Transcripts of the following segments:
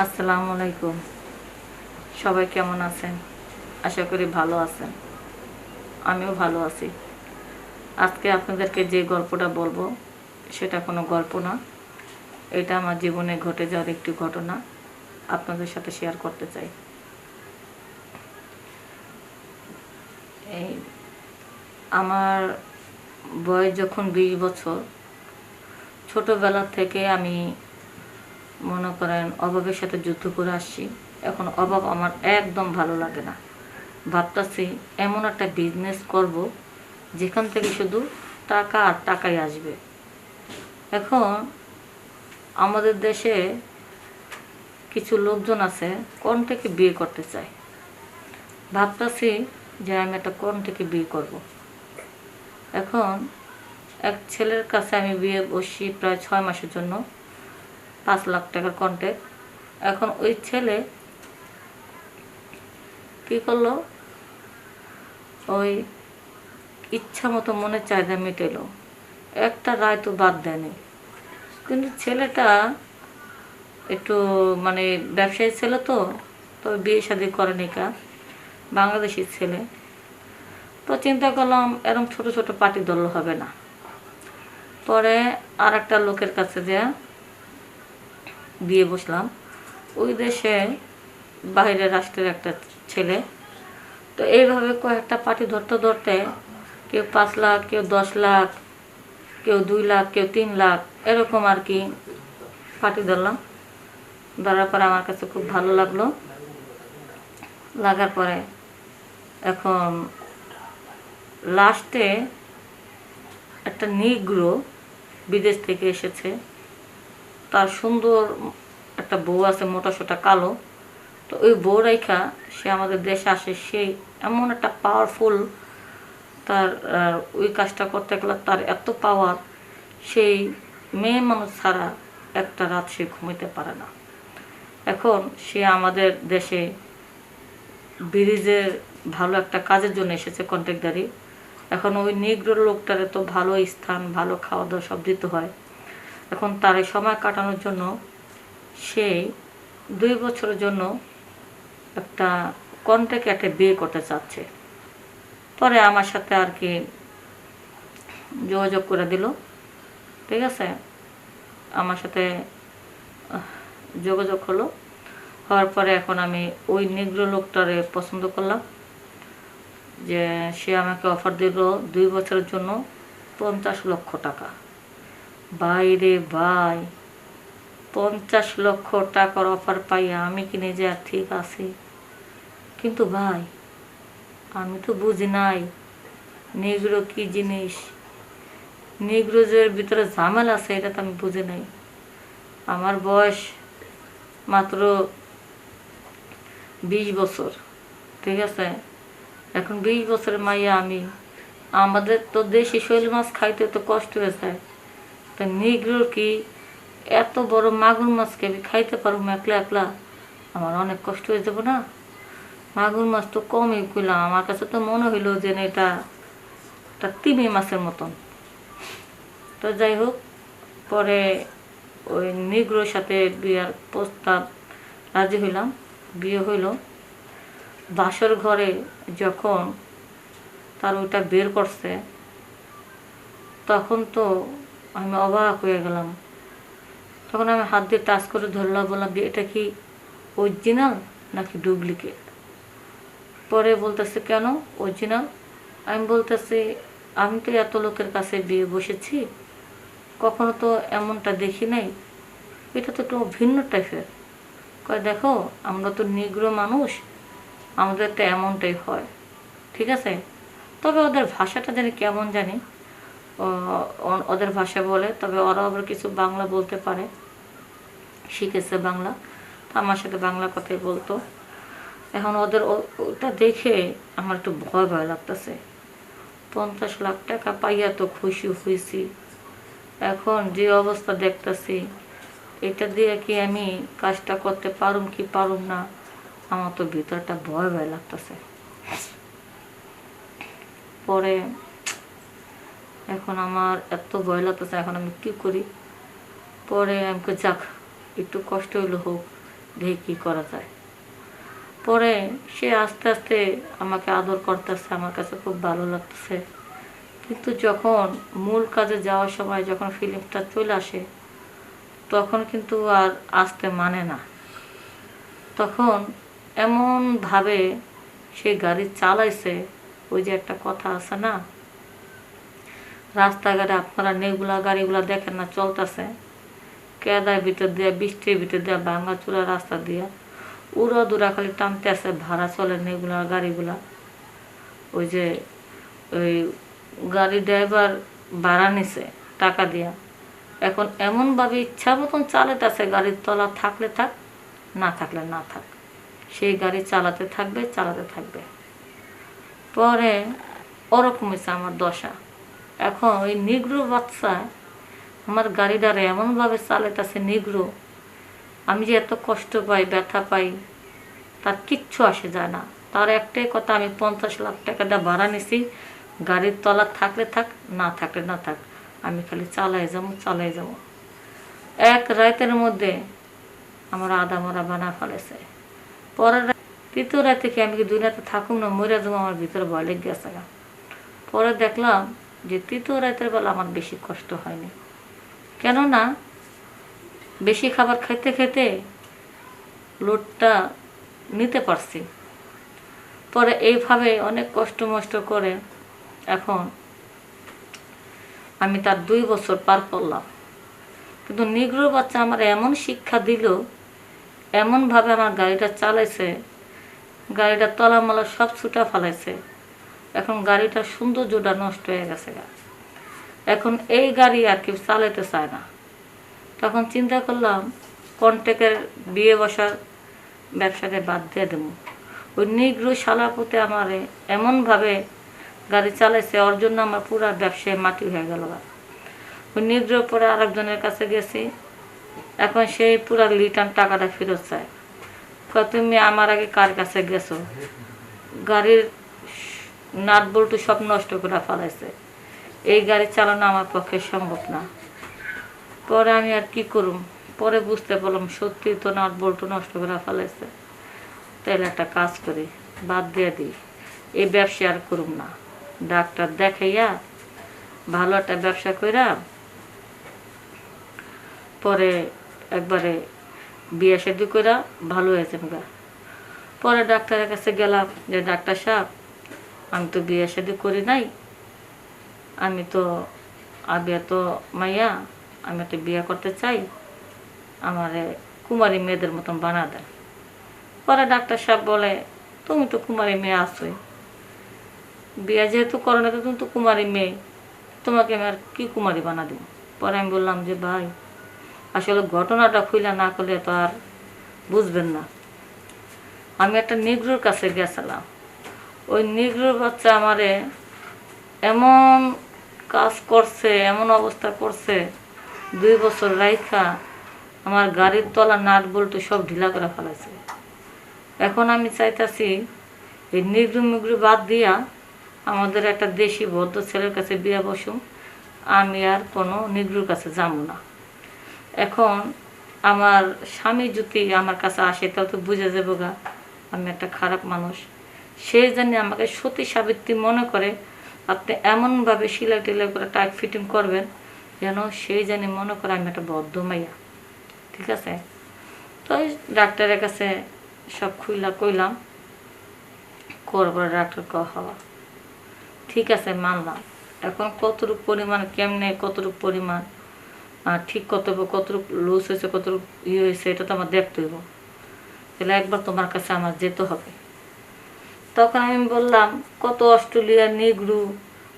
আসসালামু আলাইকুম। সবাই কেমন আছেন? আশা করি ভালো আছেন। আমিও ভালো আছি। আজকে আপনাদেরকে যে গল্পটা বলব, সেটা কোনো গল্প না। এটা আমার জীবনে ঘটে যাওয়ার একটি ঘটনা আপনাদের সাথে শেয়ার করতে চাই। এই আমার বয়স যখন বিশ বছর, ছোটোবেলা থেকে আমি মনে করেন অভাবের সাথে যুদ্ধ করে আসছি, এখন অভাব আমার একদম ভালো লাগে না। ভাবতাছি এমন একটা বিজনেস করব, যেখান থেকে শুধু টাকা আর টাকাই আসবে। এখন আমাদের দেশে কিছু লোকজন আছে কোন থেকে বিয়ে করতে চায়। ভাবতাছি যে আমি একটা কোন থেকে বিয়ে করব। এখন এক ছেলের কাছে আমি বিয়ে বসি প্রায় ছয় মাসের জন্য। পাঁচ লাখ টাকার কন্ট্যাক্ট এখন ওই ছেলে কি করল? ওই ইচ্ছা মতো মনের চাহিদা মেটেলো একটা রায় তো বাদ দেয়নি। কিন্তু ছেলেটা একটু মানে ব্যবসায়ী ছেলে তো তবে বিয়ে শাদি করেনি কা। বাংলাদেশি ছেলে। তো চিন্তা করলাম এরকম ছোট ছোট পার্টি ধরলে হবে না। পরে আর একটা লোকের কাছে যে বিয়ে বসলাম। ওই দেশে বাইরের রাষ্ট্রের একটা ছেলে। তো এইভাবে কয়েকটা পার্টি ধরতে ধরতে কেউ পাঁচ লাখ, কেউ দশ লাখ, কেউ দুই লাখ, কেউ তিন লাখ, এরকম আর কি পার্টি ধরলাম। ধরার পরে আমার কাছে খুব ভালো লাগল। লাগার পরে এখন লাস্টে একটা নিগ্রো বিদেশ থেকে এসেছে। তার সুন্দর একটা বউ আছে, মোটা সোটা কালো। তো ওই বউ রেখা সে আমাদের দেশে আসে সেই এমন একটা পাওয়ারফুল তার ওই কাজটা করতে গেলে তার এত পাওয়ার সেই মেয়ে মানুষ ছাড়া একটা রাত সে ঘুমাইতে পারে না। এখন সে আমাদের দেশে ব্রিজের ভালো একটা কাজের জন্য এসেছে কন্ট্রাক্টারি এখন ওই নিগ্রোর লোকটারে তো ভালো স্থান, ভালো খাওয়া দাওয়া সব দিতে হয়। এখন তার সময় কাটানোর জন্য সে দুই বছরের জন্য একটা কন্ট্যাক্ট একটা বিয়ে করতে চাচ্ছে। পরে আমার সাথে আর কি যোগাযোগ করে দিল। ঠিক আছে? আমার সাথে যোগাযোগ হলো। হওয়ার পরে এখন আমি ওই নিগ্র লোকটারে পছন্দ করলাম। যে সে আমাকে অফার দিল দুই বছরের জন্য পঞ্চাশ লক্ষ টাকা। বাইরে ভাই, পঞ্চাশ লক্ষ টাকার অফার পাই আমি কিনে যে ঠিক আছি। কিন্তু ভাই, আমি তো বুঝি নাই নেগ্রো কি জিনিস। নেগ্রোজের ভিতরে ঝামেলা আছে, এটা তো আমি বুঝি নাই। আমার বয়স মাত্র বিশ বছর, ঠিক আছে? এখন বিশ বছরের মাইয়া আমি। আমাদের তো দেশি শৈল মাছ খাইতে তো কষ্ট হয়ে যায় তা নিগ্রোর কি এত বড় মাগুর মাছকে আমি খাইতে পারব একলা একলা? আমার অনেক কষ্ট হয়ে যাব না? মাগুর মাছ তো কমই কইলাম, আমার কাছে তো মনে হইল যে এটা একটা তিমি মাছের মতন। তো যাই হোক, পরে ওই নিগ্রোর সাথে বিয়ার প্রস্তাব রাজি হইলাম, বিয়ে হইল। বাসর ঘরে যখন তার ওইটা বের করছে, তখন তো আমি অবাক হয়ে গেলাম। তখন আমি হাত দিয়ে টাচ করে ধরলাম, বললাম যে এটা কি অরিজিনাল নাকি ডুপ্লিকেট পরে বলতেছে, কেন অরিজিনাল আমি বলতেছি, আমি তো এত লোকের কাছে বিয়ে বসেছি, কখনো তো এমনটা দেখি নাই। এটা তো একটু ভিন্ন টাইপের কয়, দেখো, আমরা তো নিগ্র মানুষ, আমাদের তো এমনটাই হয়। ঠিক আছে? তবে ওদের ভাষাটা জানি কেমন জানি। ওদের ভাষা বলে, তবে ওরা আবার কিছু বাংলা বলতে পারে, শিখেছে বাংলা, তো আমার সাথে বাংলা কথাই বলতো। এখন ওদের ওটা দেখে আমার একটু ভয় ভয় লাগতেছে। পঞ্চাশ লাখ টাকা পাইয়া তো খুশি হয়েছি। এখন যে অবস্থা দেখতেছি, এটা দিয়ে কি আমি কাজটা করতে পারুম কি পারুম না, আমার তো ভিতরটা ভয় ভয় লাগতেছে। পরে এখন আমার এত ভয় লাগতেছে, এখন আমি কি করি? পরে আমি যাক, একটু কষ্ট হইলে হোক, দেখি কী করা যায়। পরে সে আস্তে আস্তে আমাকে আদর করতেছে, আমার কাছে খুব ভালো লাগতেছে। কিন্তু যখন মূল কাজে যাওয়ার সময় যখন ফিল্মটা চলে আসে, তখন কিন্তু আর আসতে মানে না। তখন এমনভাবে সে গাড়ি চালাইছে, ওই যে একটা কথা আছে না রাস্তাঘাটে আপনারা নেগুলা গাড়িগুলা দেখেন না, চলতেছে। কেদার ভিতর দিয়ে, বৃষ্টির ভিতর দিয়ে ভাঙা চূড়া রাস্তা দিয়ে, উড়া দুরা খালি টানতে আছে, ভাড়া চলে নেগুলা গাড়িগুলা। ওই যে, ওই গাড়ি ড্রাইভার ভাড়া নিছে টাকা দিয়া। এখন এমনভাবে ইচ্ছা মতন চালাতেছে গাড়ির তলা থাকলে থাক, না থাকলে না থাক। সেই গাড়ি চালাতে থাকবে চালাতে থাকবে। পরে ওরকম হয়েছে আমার দশা। এখন ওই নিগ্রো বাচ্চা আমার গাড়িটারে এমনভাবে চালাইতেছে নিগ্রো। আমি যে এত কষ্ট পাই, ব্যথা পাই, তার কিচ্ছু আসে যায় না। তার একটাই কথা, আমি পঞ্চাশ লাখ টাকাটা ভাড়া নিছি। গাড়ির তলা থাকলে থাক, না থাকলে না থাক, আমি খালি চালাই যাব চালাই যাব। এক রাতের মধ্যে আমার আদা মরা বানা ফেলেছে। পরের তৃতীয় রাত থেকে আমি কি দুই রাতে থাকুক না, মরে যাব, আমার ভিতরে ভয় লেগে গেছে। পরে দেখলাম যে তৃতীয় রাতের বেলা আমার বেশি কষ্ট হয়নি। কেননা বেশি খাবার খাইতে খেতে লোডটা নিতে পারছি। পরে এইভাবে অনেক কষ্ট মষ্ট করে এখন আমি তার দুই বছর পার করলাম। কিন্তু নিগ্রো বাচ্চা আমার এমন শিক্ষা দিল, এমনভাবে আমার গাড়িটা চালাইছে, গাড়িটা তলামালা সব ছুটা ফেলাইছে। এখন গাড়িটার সৌন্দর্যটা নষ্ট হয়ে গেছে। এখন এই গাড়ি আর কেউ চালাইতে চায় না তখন চিন্তা করলাম কন্ট্যাক্টের বিয়ে বসার ব্যবসাকে বাদ দিয়ে দেবো ওই নিগ্রো শালাপুতে আমারে এমনভাবে গাড়ি চালাইছে, ওর জন্য আমার পুরো ব্যবসায় মাটি হয়ে গেল। ওই নিগ্রো পরে আরেকজনের কাছে গেছি, এখন সেই পুরো রিটার্ন টাকাটা ফেরত চায় তুমি আমার আগে কার কাছে গেছো গাড়ির নাট বল্টু সব নষ্ট করে ফেলাইছে। এই গাড়ি চালানো আমার পক্ষে সম্ভব না। পরে আমি আর কি করুম? পরে বুঝতে পারলাম সত্যি তো নাট বল্টু নষ্ট করে ফেলাইছে। তাহলে একটা কাজ করি, বাদ দিয়ে দিই। এই ব্যবসা আর করুম না। ডাক্তার দেখাইয়া ভালো একটা ব্যবসা কইরা পরে একবারে বিয়ে শাদি কইরা ভালো হয়েছে গা। পরে ডাক্তারের কাছে গেলাম যে, ডাক্তার সাহেব আমি তো বিয়ে শাদি করি নাই। আমি তো আগে তো মাইয়া, আমি তো বিয়ে করতে চাই। আমার কুমারী মেয়েদের মতন বানা দেয় পরে ডাক্তার সাহেব বলে, তুমি তো কুমারী মেয়ে আসোই বিয়ে যেহেতু করো না তুমি তো কুমারী মেয়ে। তোমাকে আমি আর কী কুমারী বানা দিব? পরে আমি বললাম যে, ভাই, আসলে ঘটনাটা খুলে না করলে তো আর বুঝবেন না। আমি একটা নিগ্রোর কাছে গেছিলাম। ওই নিগ্রোর বাচ্চা আমারে এমন কাজ করছে, এমন অবস্থা করছে, দুই বছর রাইখা আমার গাড়ির তলা নাট বল্টু সব ঢিলা করে ফেলাইছে। এখন আমি চাইতাছি এই নিগ্রু মিগ্রু বাদ দিয়া আমাদের একটা দেশি বদ্ধ ছেলের কাছে বিয়া বসুম আমি আর কোনো নিগ্রুর কাছে যাব না। এখন আমার স্বামী যদি আমার কাছে আসে, তাহলে তো বুঝে যাব গা, আমি একটা খারাপ মানুষ। সেই জন্য আমাকে সতী সাবিত্রী মনে করে, আপনি এমনভাবে সিলাই টিলাই করে টাইট ফিটিং করবেন যেন সেই জানি মনে করে আমি একটা বদ্ধ মাইয়া। ঠিক আছে? তো ডাক্তারের কাছে সব খুইলা কইলাম করবার ডাক্তার ক হওয়া ঠিক আছে, মানলাম। এখন কতটুক পরিমাণ, কেমনে কতটুক পরিমাণ ঠিক কত কতটুক লুজ হয়েছে, কতটুক ইয়ে হয়েছে, এটা তো আমার দেখতে হইব। তাহলে একবার তোমার কাছে আমার যেতে হবে। তখন আমি বললাম, কত অস্ট্রেলিয়া নিগ্রু,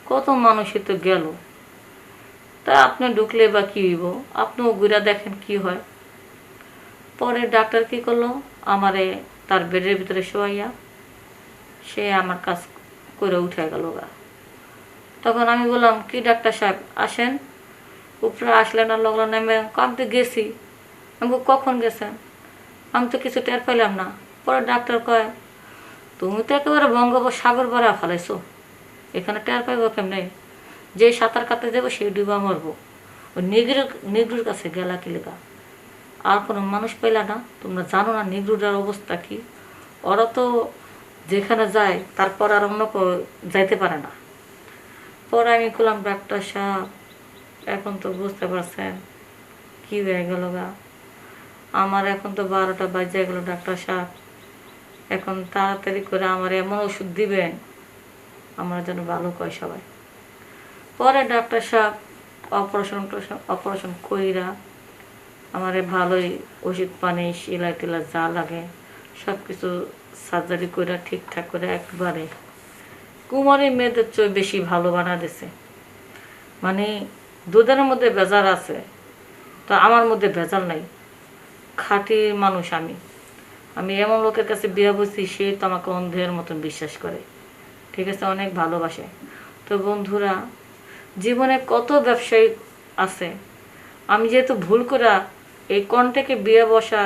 কত মানুষই তো গেল। তা আপনি ঢুকলে বা কী হইব? আপনিও ঘুরা দেখেন কি হয়। পরে ডাক্তার কি করল? আমারে তার বেডের ভিতরে শোয়াইয়া সে আমার কাজ করে উঠে গেল গা। তখন আমি বললাম, কি ডাক্তার সাহেব, আসেন? উপরে আসলেন আর লগলো নেমে আমি তো গেছি। আমি কখন গেছেন? আমি তো কিছু টের পাইলাম না। পরে ডাক্তার কয় তুমি তো একেবারে বঙ্গোপসাগর ভরা ফেলাইছো। এখানে টের পাইব কেমনে? যে সাঁতার কাটতে যাব, সেই ডুবা মরবো। ওই নিগড় নিগ্রুর কাছে গেলা কি লেখা আর কোনো মানুষ পাইলা না? তোমরা জানো না নিগ্রুডার অবস্থা কি? ওরা তো যেখানে যায়, তারপর আর অন্য যাইতে পারে না। পরে আমি করলাম ডাক্তার সাহেব, এখন তো বুঝতে পারছেন কী হয়ে গেল গা? আমার এখন তো বারোটা বাজে গেল, ডাক্তার সাহেব। এখন তাড়াতাড়ি করে আমার এমন ওষুধ দিবেন, আমার যেন ভালো কয় সবাই। পরে ডাক্তার সাহেব অপারেশন অপারেশন কইরা আমারে ভালোই ওষুধ পানি, সিলাই টিলা যা লাগে সব কিছু সার্জারি করে ঠিকঠাক করে একবারে কুমারী মেয়েদের চেয়ে বেশি ভালো বানা দিছে। মানে দুধের মধ্যে ভেজাল আছে, তো আমার মধ্যে ভেজাল নাই, খাঁটি মানুষ আমি। আমি এমন লোকের কাছে বিয়ে বসছি সে তো আমাকে অন্ধের মতন বিশ্বাস করে। ঠিক আছে, অনেক ভালোবাসে। তো বন্ধুরা, জীবনে কত ব্যবসায়ী আছে? আমি যেহেতু ভুল করে এই কন্টেকে বিয়ে বসা,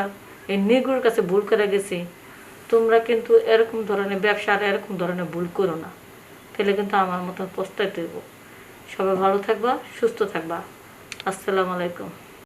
এই নিগুর কাছে ভুল করে গেছি, তোমরা কিন্তু এরকম ধরনের ব্যবসা আর এরকম ধরনের ভুল করো না। তাহলে কিন্তু আমার মতো পস্তাইতে দেবো সবাই ভালো থাকবা, সুস্থ থাকবা। আসসালামু আলাইকুম।